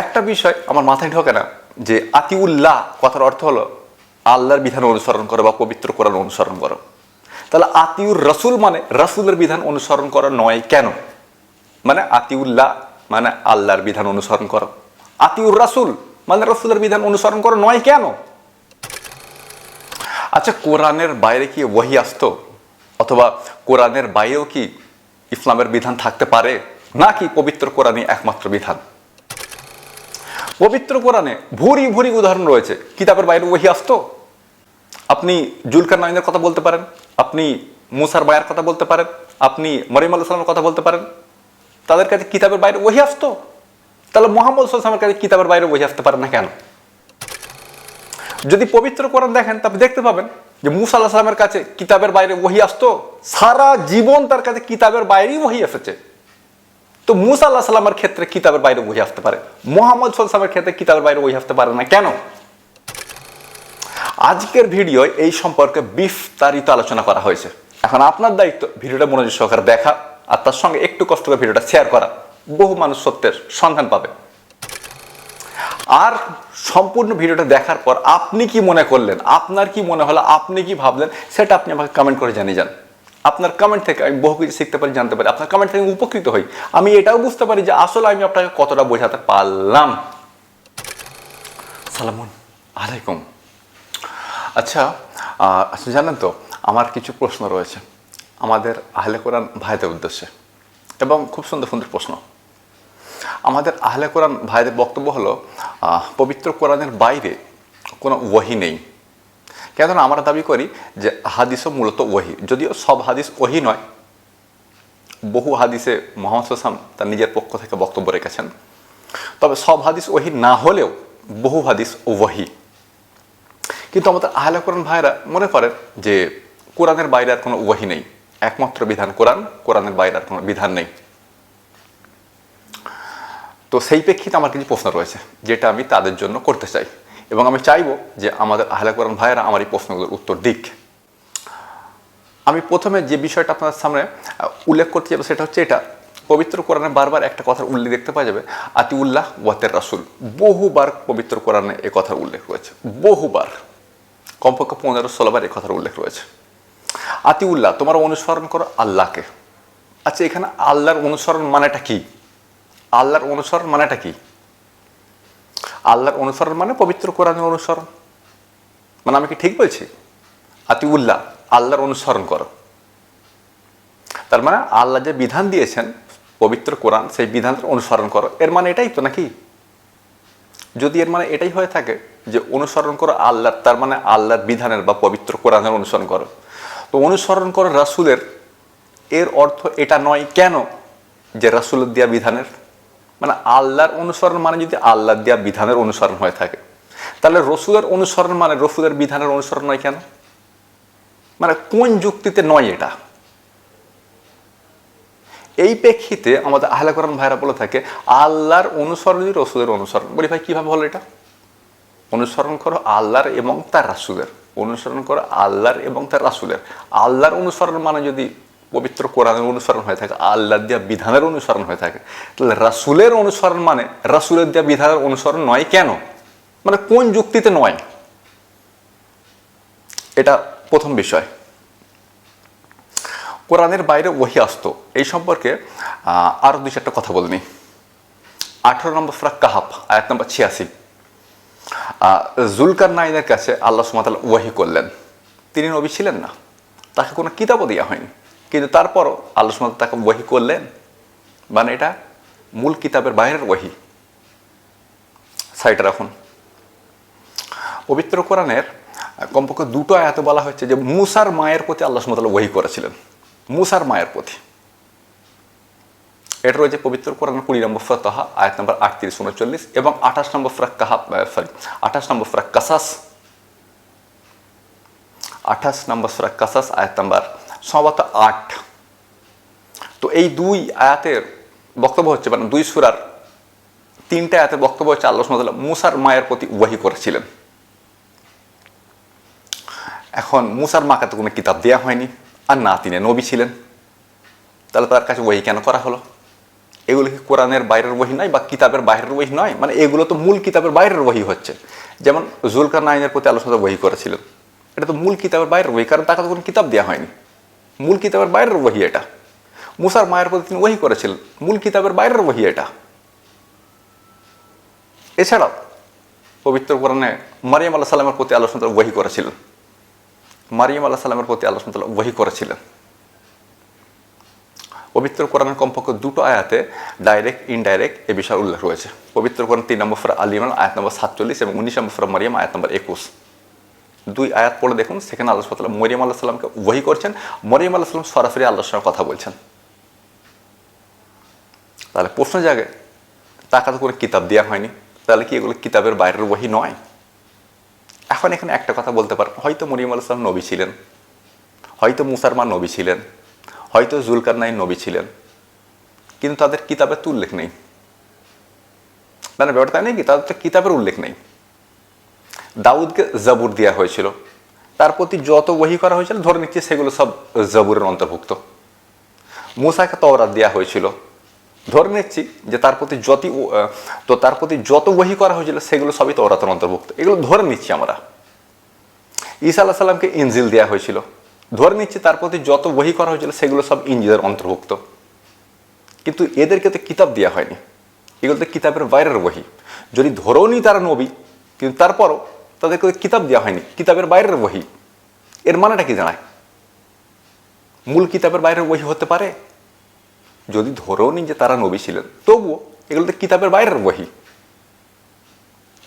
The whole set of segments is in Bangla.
একটা বিষয় আমার মাথায় ঢোকে না, যে আতিউল্লাহ কথার অর্থ হলো আল্লাহর বিধান অনুসরণ করো বা পবিত্র কোরআন অনুসরণ করো। তাহলে আতিউর রসুল মানে রসুলের বিধান অনুসরণ করা নয় কেন? মানে আতিউল্লাহ মানে আল্লাহর বিধান অনুসরণ করো। আতিউর রাসুল মানে রসুলের বিধান অনুসরণ করো নয় কেন? আচ্ছা কোরআনের বাইরে কি ওহি আসতো? অথবা কোরআনের বাইরেও কি ইসলামের বিধান থাকতে পারে? নাকি পবিত্র কোরআনই একমাত্র বিধান? পবিত্র কোরআনে ভুরি ভুরি উদাহরণ রয়েছে। কিতাবের বাইরে ওহি আসতো? আপনি জুলকার নাইনের কথা বলতে পারেন, আপনি মুসার বায়ার কথা বলতে পারেন, আপনি মরিম আল্লাহ কথা বলতে পারেন। তাদের কাছে কিতাবের বাইরে ওহি আসতো? তাহলে মোহাম্মদ সাল্লামের কাছে কিতাবের বাইরে ওহি আসতে পারে না কেন? যদি পবিত্র কোরআন দেখেন তবে দেখতে পাবেন যে মুসা আল্লাহ সালামের কাছে কিতাবের বাইরে ওহি আসতো। সারা জীবন তার কাছে কিতাবের বাইরেই ওহি এসেছে। তো মুসা আল্লাহ সাল্লামের ক্ষেত্রে কিতাবের বাইরে ওহি আসতে পারে? মোহাম্মদ সাল্লামের ক্ষেত্রে কিতাবের বাইরে ওহি আসতে পারে না? কেন? আজকের ভিডিও এই সম্পর্কে বিস্তারিত আলোচনা করা হয়েছে। এখন আপনার দায়িত্ব ভিডিওটা মনোযোগ সহকারে দেখা আর তার সঙ্গে একটু কষ্ট করে ভিডিওটা শেয়ার করা। বহু মানুষ সত্যের সন্ধান পাবে। আর সম্পূর্ণ ভিডিওটা দেখার পর আপনি কি মনে করলেন? আপনার কি মনে হলো? আপনি কি ভাবলেন? সেটা আপনি আমাকে কমেন্ট করে জানিয়ে যান। আপনার কমেন্ট থেকে আমি বহু কিছু শিখতে পারি, জানতে পারি। আপনার কমেন্ট থেকে উপকৃত হই। আমি এটাও বুঝতে পারি যে আসলে আমি আপনাকে কতটা বোঝাতে পারলাম। সালামুন আলাইকুম। আচ্ছা আচ্ছা জানেন তো, আমার কিছু প্রশ্ন রয়েছে আমাদের আহলে কোরআন ভাইদের উদ্দেশ্যে। এবং খুব সুন্দর সুন্দর প্রশ্ন। আমাদের আহলে কোরআন ভাইদের বক্তব্য হলো পবিত্র কোরআনের বাইরে কোনো ওহি নেই। কেননা আমরা দাবি করি যে হাদিসও মূলত ওহি। যদিও সব হাদিস ওহি নয়, বহু হাদিসে মোহাম্মদ হাসান তার নিজের পক্ষ থেকে বক্তব্য রেখেছেন। তবে সব হাদিস ওহি না হলেও বহু হাদিস ওহি। কিন্তু আমাদের আহলে কোরআন ভাইরা মনে করেন যে কোরআনের বাইরে আর কোনো ওহি নেই। একমাত্র বিধান কোরআন, কোরআনের বাইরে আর কোনো বিধান নেই। তো সেই প্রেক্ষিতে আমার কিছু প্রশ্ন রয়েছে, যেটা আমি তাদের জন্য করতে চাই। এবং আমি চাইব যে আমাদের আহলে কোরআন ভাইয়েরা আমার এই প্রশ্নগুলোর উত্তর দিক। আমি প্রথমে যে বিষয়টা আপনার সামনে উল্লেখ করতে যাব সেটা হচ্ছে এটা। পবিত্র কোরআনে বারবার একটা কথার উল্লেখ দেখতে পাওয়া যাবে, আতিউল্লাহ ওয়াতের রাসুল। বহুবার পবিত্র কোরআনে এ কথার উল্লেখ রয়েছে। বহুবার। কমপক্ষে পনেরো ষোলোবার এ কথার উল্লেখ রয়েছে। আতিউল্লাহ, তোমার অনুসরণ করো আল্লাহকে। আচ্ছা এখানে আল্লাহর অনুসরণ মানেটা কি? আল্লাহর অনুসরণ মানেটা কি? আল্লাহর অনুসরণ মানে পবিত্র কোরআনের অনুসরণ। মানে আমি কি ঠিক বলছি? আতিউল্লাহ, আল্লাহর অনুসরণ করো। তার মানে আল্লাহ যে বিধান দিয়েছেন, পবিত্র কোরআন, সেই বিধানের অনুসরণ করো। এর মানে এটাই তো নাকি? যদি এর মানে এটাই হয়ে থাকে যে অনুসরণ করো আল্লাহর, তার মানে আল্লাহর বিধানের বা পবিত্র কোরআনের অনুসরণ করো। তো অনুসরণ করো রাসুলের, এর অর্থ এটা নয় কেন যে রাসুলের দেওয়া বিধানের? মানে আল্লাহর অনুসরণ মানে যদি আল্লাহ দেওয়া বিধানের অনুসরণ হয়ে থাকে। তাহলে রসুলের অনুসরণ মানে রসুলের বিধানের অনুসরণ নয় কেন? মানে কোন যুক্তিতে নয় এটা? এই প্রেক্ষিতে আমাদের আহলে কোরআন ভাইরা বলে থাকে, আল্লাহর অনুসরণই রসুলের অনুসরণ। বলি, ভাই, কীভাবে হলো এটা? অনুসরণ করো আল্লাহর এবং তার রাসুলের। অনুসরণ করো আল্লাহর এবং তার রাসুলের। আল্লাহর অনুসরণ মানে যদি পবিত্র কোরআনের অনুসরণ হয়ে থাকে আল্লাহ দেওয়া বিধানের অনুসরণ হয়ে থাকে। তাহলে রাসুলের অনুসরণ মানে রাসুলের দেওয়া বিধানের অনুসরণ নয় কেন? মানে কোন যুক্তিতে নয়? এটা প্রথম বিষয়। কোরআনের বাইরে ওহি আসতো। এই সম্পর্কে আহ, আরও দুই চারটা কথা বলিনি আঠারো নম্বর ফ্রাক কাহাব আয়াত নম্বর ছিয়াশি। জুলকার নাইনের কাছে আল্লাহ সুমাতাল ওয়াহি করলেন। তিনি নবী ছিলেন না। তাকে কোনো কিতাবও দেওয়া হয়নি। কিন্তু তারপরও আল্লাহ তাকে ওয়াহি করলেন। মানে এটা মূল কিতাবের বাইরের ওয়াহি। সাইটে রাখুন। পবিত্র কোরআনের কমপক্ষে দুটো আয়াতে বলা হচ্ছে যে মুসার মায়ের প্রতি আল্লাহ সুমতাল ওয়াহি করেছিলেন। মুসার মায়ের প্রতি। এটা রয়েছে পবিত্র কোরআন কুড়ি নম্বর ফতহা আয়াত নম্বর আটত্রিশ, উনচল্লিশ এবং আঠাশ নম্বর ফ্রাক কাহা সরি আঠাশ নম্বর ফ্রাক কাসাস। আঠাশ নম্বর ফ্রাক কাসাস, আয়াত নম্বর সম্ভবত আট। তো এই দুই আয়াতের বক্তব্য হচ্ছে মানে দুই সুরার তিনটা আয়াতের বক্তব্য হচ্ছে আল্লাহ সুমতাল্লাহ মুসার মায়ের প্রতি ওয়াহি করেছিলেন। এখন মুসার মাকে তো কোনো কিতাব দেওয়া হয়নি। আর না, তিনি নবী ছিলেন। তাহলে তার কাছে ওয়াহি কেন করা হলো? এগুলো কি কোরআনের বাইরের বহি নয় বা কিতাবের বাইরের বহি নয়? মানে এগুলো তো মূল কিতাবের বাইরের বহি হচ্ছে। যেমন জুলকার নাইনের প্রতি আলোচনা বহি করেছিলেন। এটা তো মূল কিতাবের বাইরের বহি কারণ তাকে তো কোনো কিতাব দেওয়া হয়নি। মূল কিতাবের বাইরের বহি এটা। মুসার মায়ের প্রতি তিনি ওহি করেছিলেন, মূল কিতাবের বাইরের বহি এটা। এছাড়াও পবিত্র কোরআনে মারিয়াম আল্লাহ সাল্লামের প্রতি আল্লাহ সুন্দর ওহি করেছিলেন। মারিয়াম আল্লাহ সাল্লামের প্রতি আল্লাহ সুন্দর ওহি করেছিলেন। পবিত্র কোরআনের কমপক্ষে দুটো আয়াতে ডাইরেক্ট ইনডাইরেক্ট এ বিষয়ে উল্লেখ রয়েছে। পবিত্র কোরআন তিন নম্বর ফেরা আলিমান আয়াত নম্বর সাতচল্লিশ এবং উনিশ নম্বর মারিয়াম, আয়াত নম্বর একুশ। দুই আয়াত পড়ে দেখুন, সেখানে আল্লাহ সাল্লাম মরিয়াম আল্লাহ সাল্লামকে ওহি করছেন। মরিয়াম আল্লাহ সাল্লাম সরাসরি আল্লাহর সঙ্গে কথা বলছেন। তাহলে প্রশ্ন জাগে টাকা তো কোনো কিতাব দেওয়া হয়নি, তাহলে কি এগুলো কিতাবের বাইরের বহি নয়? এখন এখানে একটা কথা বলতে পারেন, হয়তো মরিয়াম আল্লাহ সাল্লাম নবী ছিলেন, হয়তো মুসারমান নবী ছিলেন, হয়তো জুলকার নাইন নবী ছিলেন, কিন্তু তাদের কিতাবের তো উল্লেখ নেই। মানে ব্যাপারটা নেই কি? তাদের তো কিতাবের উল্লেখ নেই। দাউদকে জাবুর দেওয়া হয়েছিল। তার প্রতি যত বহি করা হয়েছিল, ধরে নিচ্ছে সেগুলো সব জাবুরের অন্তর্ভুক্ত। মুসাকে তওরাত দেওয়া হয়েছিল। ধরে নিচ্ছি যে তার প্রতি যত তো তার প্রতি যত বহি করা হয়েছিল, সেগুলো সবই তওরাতের অন্তর্ভুক্ত। এগুলো ধরে নিচ্ছি আমরা। ঈসা আল্লাহ সাল্লামকে ইনজিল দেওয়া হয়েছিল। ধরে নিচ্ছি তার প্রতি যত বহি করা হয়েছিল, সেগুলো সব ইঞ্জিলের অন্তর্ভুক্ত। কিন্তু এদেরকে তো কিতাব দেওয়া হয়নি। এগুলো তো কিতাবের বাইরের বহি যদি ধরেও নি তারা নবী, কিন্তু তারপরও তাদেরকে কিতাব দেওয়া হয়নি। কিতাবের বাইরের বহি। এর মানেটা কি জানায় মূল কিতাবের বাইরের বহি হতে পারে। যদি ধরেও নি যে তারা নবী ছিলেন, তবুও এগুলো তো কিতাবের বাইরের বহি।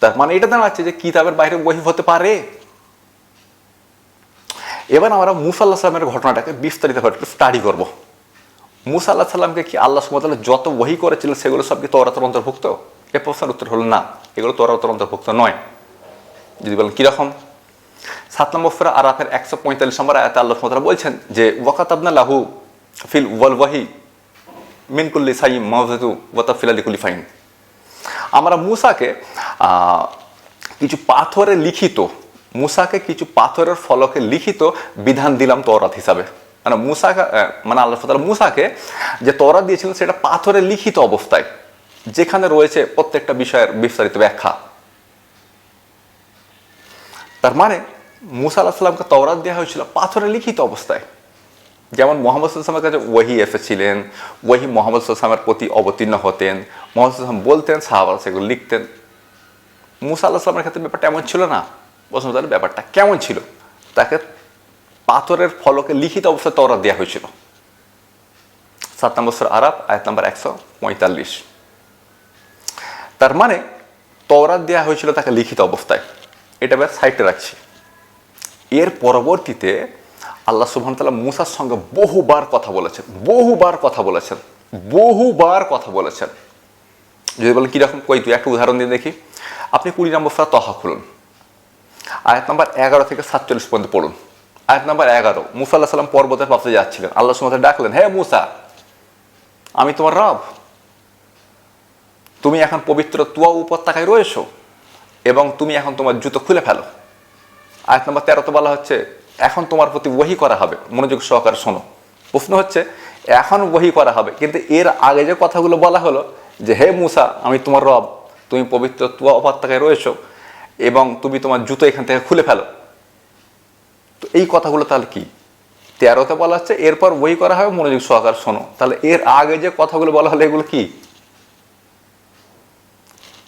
তার মানে এটা দাঁড়াচ্ছে যে কিতাবের বাইরের বহি হতে পারে। এবার আমরা মুসা আল্লাহ সাল্লামের ঘটনাটাকে বিস্তারিতভাবে একটু স্টাডি করব। মুসা আল্লাহ সাল্লামকে কি আল্লাহ সুমতাল্লাহ যত বহি করেছিলেন, সেগুলো সব কি তোরাতর অন্তর্ভুক্ত? এ প্রশ্নের উত্তর হলো না। এগুলো তোরাতর অন্তর্ভুক্ত নয়। যদি বলেন কীরকম? সাত নম্বর ফেরা আরাফের একশো পঁয়তাল্লিশ নম্বর আয়াতে আল্লাহ সুমতাল্লাহ বলছেন যে ওয়াকাত আবনা লাহু ফিল ওয়াল ওয়াহি মিনকুল্লি সাই মহজু ওয়াতা ফিলালিকুলি ফাইন। আমরা মুসাকে কিছু পাথরে লিখিত, মুসাকে কিছু পাথরের ফলকে লিখিত বিধান দিলাম তরাত হিসাবে। মানে মুসাকে মানে আল্লাহ তালা মুসাকে যে তরাত দিয়েছিলেন সেটা পাথরে লিখিত অবস্থায়, যেখানে রয়েছে প্রত্যেকটা বিষয়ের বিস্তারিত ব্যাখ্যা। তার মানে মুসা আল্লাহ সাল্লামকে তওরাত দেওয়া হয়েছিল পাথরে লিখিত অবস্থায়। যেমন মোহাম্মদ সাল্লামের কাছে ওয়াহি এসেছিলেন, ওয়াহি মোহাম্মদ সাল্লামের প্রতি অবতীর্ণ হতেন, মোহাম্মদ সাল্লাম বলতেন সাহাবাল সেগুলো লিখতেন। মুসা আল্লাহ সাল্লামের ক্ষেত্রে ব্যাপারটা এমন ছিল না। তাহলে ব্যাপারটা কেমন ছিল? তাকে পাথরের ফলকে লিখিত অবস্থায় তওরাত দেওয়া হয়েছিল। সাত নম্বর আরাব আয়াত নম্বর একশো পঁয়তাল্লিশ। তার মানে তওরাত দেওয়া হয়েছিল তাকে লিখিত অবস্থায়। এটা এবার সাইডে রাখছি। এর পরবর্তীতে আল্লাহ সুবহানতাল্লাহ মুসার সঙ্গে বহুবার কথা বলেছেন, বহুবার কথা বলেছেন, বহুবার কথা বলেছেন। যদি বলেন কীরকম, কই তুই একটা উদাহরণ দিয়ে দেখি। আপনি কুড়ি নম্বর ফেরা তহা খুলুন। আয়াত নাম্বার এগারো থেকে সাতচল্লিশ পর্যন্ত পড়ুন। আয়াত নাম্বার এগারো, মুসা আল্লাহ সাল্লাম পর্বতের পাশে যাচ্ছিলেন। আল্লাহ সুমতে ডাকলেন হ্যাঁ মুসা, আমি তোমার রব। তুমি এখন পবিত্র তুয়া উপত্যকায় রয়েছো। এবং তুমি এখন তোমার জুতো খুলে ফেলো। আয়াত নাম্বার তেরোতে বলা হচ্ছে, এখন তোমার প্রতি ওহি করা হবে। মনোযোগ সহকারে শোনো। প্রশ্ন হচ্ছে, এখন ওহি করা হবে। কিন্তু এর আগে যে কথাগুলো বলা হলো, যে হে মুসা, আমি তোমার রব, তুমি পবিত্র তুয়া উপত্যকায় রয়েছো এবং তুমি তোমার জুতো এখান থেকে খুলে ফেলো। তো এই কথাগুলো তাহলে কি? তেরোতে বলা হচ্ছে, এরপর বই করা হবে, মনোযোগ সহকার শোনো। তাহলে এর আগে যে কথাগুলো বলা হলো, এগুলো কি?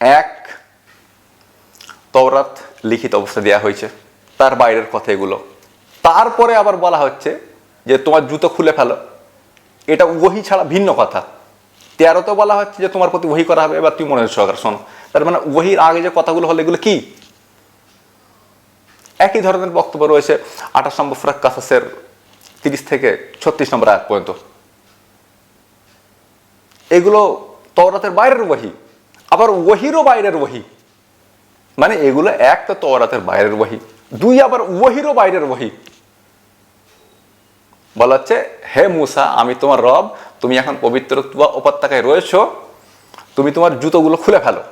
এক তওরাত লিখিত অবস্থা দেওয়া হয়েছে, তার বাইরের কথা এগুলো তারপরে আবার বলা হচ্ছে যে তোমার জুতো খুলে ফেলো। এটা ওহি ছাড়া ভিন্ন কথা। তেরোতে বলা হচ্ছে যে তোমার প্রতি ওহি করা হবে, এবার তুমি মনোযোগ সহকার শোনো। তার মানে ওহির আগে যে কথাগুলো হলো, এগুলো কি? একই ধরনের বক্তব্য রয়েছে আঠাশ নম্বর ফ্রাক কাসাসের তিরিশ থেকে ছত্রিশ নম্বর আয়াত পর্যন্ত। এগুলো তওরাতের বাইরের ওহি আবার ওহিরও বাইরের ওহি মানে এগুলো এক তো তওরাতের বাইরের ওহি দুই আবার ওহিরও বাইরের ওহি বলা হচ্ছে, হে মুসা, আমি তোমার রব, তুমি এখন পবিত্র তুয়া উপত্যকায় রয়েছো, তুমি তোমার জুতোগুলো খুলে ফেলো।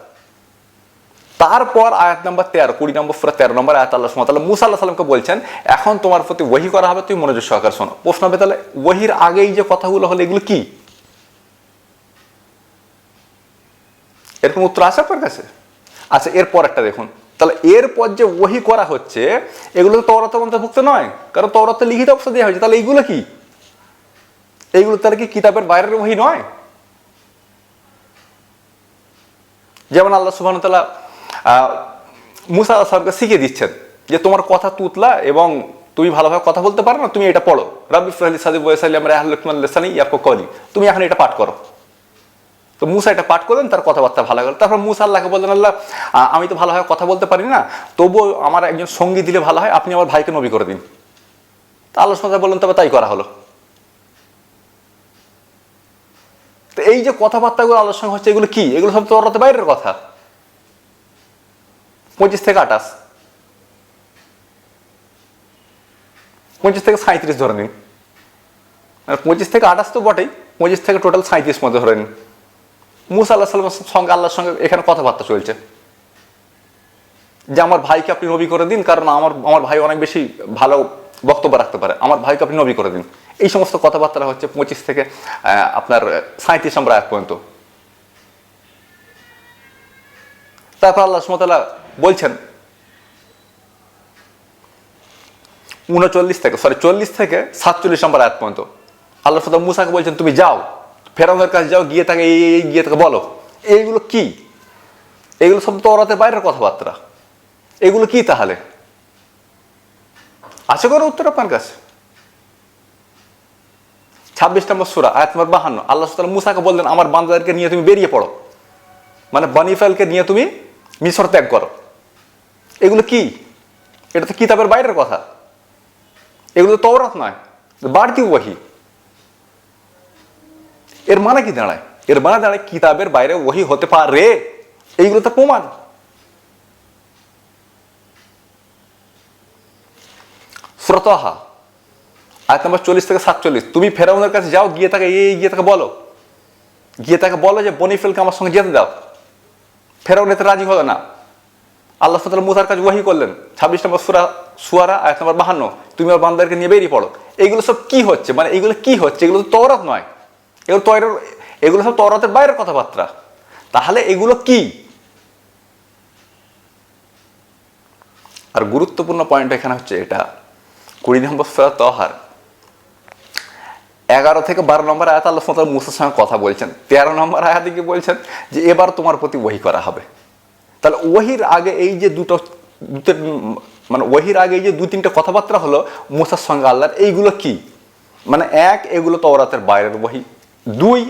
তারপর আয়াত নম্বর তেরো, কুড়ি নম্বর পুরো তেরো নম্বর আয়াত আল্লাহ সুমতাল্লাহ মুসা আল্লাহ সাল্লামকে বলছেন, এখন তোমার প্রতি ওহি করা হবে, তুমি মনোযোগ সহকার শোনো। প্রশ্ন হবে তাহলে ওহির আগেই যে কথাগুলো হলো, এগুলো কি? এরকম উত্তর আছে আপনার কাছে? আচ্ছা এরপর একটা দেখুন। তাহলে এরপর যে ওহি করা হচ্ছে, এগুলো তো তওরাতের অন্তর্ভুক্ত নয়। কারণ তওরাতে লিখিত অবস্থা দেওয়া হয়েছে। তাহলে এইগুলো কি? এইগুলো তাহলে কি কিতাবের বাইরের ওহি নয়? যেমন আল্লাহ সুবহান তাআলা মুসা আসলামকে শিখিয়ে দিচ্ছেন যে তোমার কথা তুতলা এবং তুমি ভালোভাবে কথা বলতে পারো না, তুমি এটা পড়ো। রাব্বি ফ্রাহলি সাদিব ওয়াসাল্লাম রাহুল লিসানি ইয়াকু কলি তুমি এখন এটা পাঠ করো। তো মুসা এটা পাঠ করলেন, তার কথাবার্তা ভালো গেল। তারপর মুসা আল্লাহকে বললেন, আল্লাহ আমি তো ভালোভাবে কথা বলতে পারি না, তবুও আমার একজন সঙ্গী দিলে ভালো হয়, আপনি আমার ভাইকে নবী করে দিন। তা আল্লাহ বললেন, তবে তাই করা হলো। তো এই যে কথাবার্তাগুলো সঙ্গে হচ্ছে, এগুলো কি? এগুলো সব তো বাইরের কথা। পঁচিশ থেকে আঠাশ। পঁচিশ থেকে সাঁত্রিশ ধরে নিন। পঁচিশ থেকে আঠাশ তো বটেই, পঁচিশ থেকে টোটাল সাঁত্রিশ মধ্যে ধরে নিন। মুসা আল্লাহ সাল্লামের সঙ্গে, আল্লাহর সঙ্গে এখানে কথাবার্তা চলছে। যে আমার ভাইকে আপনি নবী করে দিন, কারণ আমার আমার ভাই অনেক বেশি ভালো বক্তব্য রাখতে পারে। আমার ভাইকে আপনি নবী করে দিন। এই সমস্ত কথাবার্তা হচ্ছে পঁচিশ থেকে আপনার সাঁত্রিশ নম্বর এক পর্যন্ত। তারপর আল্লাহ সুমতাল্লাহ বলছেন, উনচল্লিশ থেকে সরি চল্লিশ থেকে সাতচল্লিশ নম্বর আয়াত পর্যন্ত। আল্লাহ সুদা মুসাকে বলছেন, তুমি যাও। ফেরাউনের কাছে যাও, গিয়ে তাকে এই গিয়ে তাকে বলো। এইগুলো কি? এগুলো সব তো ওরাতে বাইরের কথাবার্তা। এগুলো কি তাহলে? আছে কোনো উত্তর আপনার কাছে? ছাব্বিশ নম্বর সুরা, আয়াত নম্বর বাহান্ন। আল্লাহ সুতাল মুসাকে বললেন, আমার বান্দাদেরকে নিয়ে তুমি বেরিয়ে পড়ো। মানে বানিফালকে নিয়ে তুমি মিশর ত্যাগ করো। এগুলো কি? এটা তো কিতাবের বাইরের কথা। এগুলো তো তওরাত নয়, বাড়তি ওয়াহি। এর মানে কি দাঁড়ায়? এর মানে দাঁড়ায় কিতাবের বাইরে ওহি হতে পারে। এইগুলো তো প্রমাণ। শ্রোতহা আয়াত নম্বর চল্লিশ থেকে সাতচল্লিশ। তুমি ফেরাউনের কাছে যাও, গিয়ে তাকে এই গিয়ে তাকে বলো। গিয়ে তাকে বলো যে বনিফেলকে আমার সঙ্গে যেতে দাও। ফেরাউন এতে রাজি হলো না। আল্লাহ সাল্লাহ মুসার কাছে ওয়াহি করলেন। ছাব্বিশ নম্বর সুরা, সুয়ারা, আয়াত নম্বর বাহান্ন। তুমি আমার বান্দারকে নিয়ে বেরিয়ে পড়ো। এগুলো সব কি হচ্ছে? মানে এগুলো কি হচ্ছে? এগুলো তো তওরাত নয়। এগুলো তৈরের এগুলো সব তওরাতের বাইরের কথাবার্তা। তাহলে এগুলো কি? আর গুরুত্বপূর্ণ পয়েন্ট এখানে হচ্ছে এটা। কুড়ি নম্বর সুরা তহার এগারো থেকে বারো নম্বর আয়াত আল্লাহ সাল্লাহ মুসার সঙ্গে কথা বলছেন। তেরো নম্বর আয়াতে কি বলছেন যে এবার তোমার প্রতি ওহি করা হবে। তাহলে ওহির আগে এই যে দুটো দুটো মানে ওহির আগে এই যে দু তিনটে কথাবার্তা হলো মুসার সঙ্গে আল্লাহর, এইগুলো কি? মানে এক, এগুলো তো ওরাতের বাইরের ওহি দুই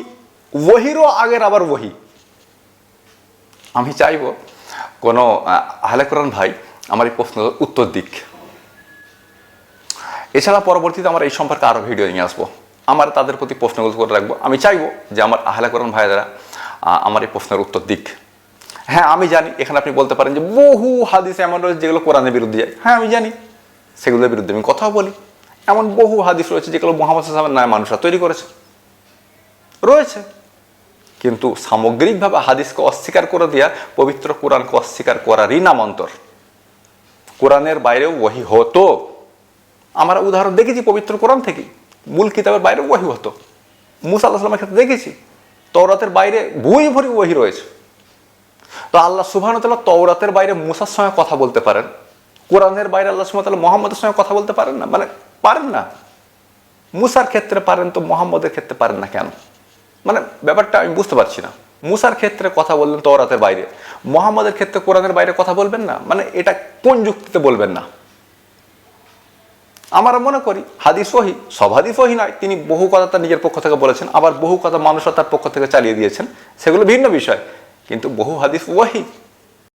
ওহিরও আগের আবার ওহি। আমি চাইব কোনো আহলে কোরআন ভাই আমার এই প্রশ্নের উত্তর দিক। এছাড়া পরবর্তীতে আমার এই সম্পর্কে আরও ভিডিও নিয়ে আসব। আমার তাদের প্রতি প্রশ্নগুলো করে রাখব। আমি চাইব যে আমার আহলে কোরআন আহ, আমার এই প্রশ্নের উত্তর দিক। হ্যাঁ আমি জানি এখানে আপনি বলতে পারেন যে বহু হাদিস এমন রয়েছে যেগুলো কোরআনের বিরুদ্ধে যায়। হ্যাঁ আমি জানি সেগুলোর বিরুদ্ধে আমি কথাও বলি। এমন বহু হাদিস রয়েছে যেগুলো মোহাম্মদ সাল্লামের নয় মানুষরা তৈরি করেছে। রয়েছে। কিন্তু সামগ্রিকভাবে হাদিসকে অস্বীকার করে দেওয়া পবিত্র কোরআনকে অস্বীকার করারই নামান্তর কোরআনের বাইরেও ওহি হতো। আমরা উদাহরণ দেখেছি পবিত্র কোরআন থেকে মূল কিতাবের বাইরে ওহি হতো। মুসা আল্লাহ সাল্লামের ক্ষেত্রে দেখেছি। তওরাতের বাইরে ভুঁই ভরি ওহি রয়েছে। তো আল্লাহ সুবহান তাল্লাহ তওরাতের বাইরে মুসার সঙ্গে কথা বলতে পারেন। কোরআনের বাইরে আল্লাহ সুবহান তাল্লাহ মোহাম্মদের সঙ্গে কথা বলতে পারেন না? মানে পারেন না। মুসার ক্ষেত্রে পারেন তো মোহাম্মদের ক্ষেত্রে পারেন না কেন? মানে ব্যাপারটা আমি বুঝতে পারছি না। মুসার ক্ষেত্রে কথা বললেন তওরাতের বাইরে। মোহাম্মদের ক্ষেত্রে কোরআনের বাইরে কথা বলবেন না? মানে এটা কোন যুক্তিতে বলবেন না? আমরা মনে করি হাদিস ওহি সব হাদিস ওহি নয়, তিনি বহু কথা তার নিজের পক্ষ থেকে বলেছেন, আবার বহু কথা মানুষরা তার পক্ষ থেকে চালিয়ে দিয়েছেন, সেগুলো ভিন্ন বিষয়। কিন্তু বহু হাদিস ওহি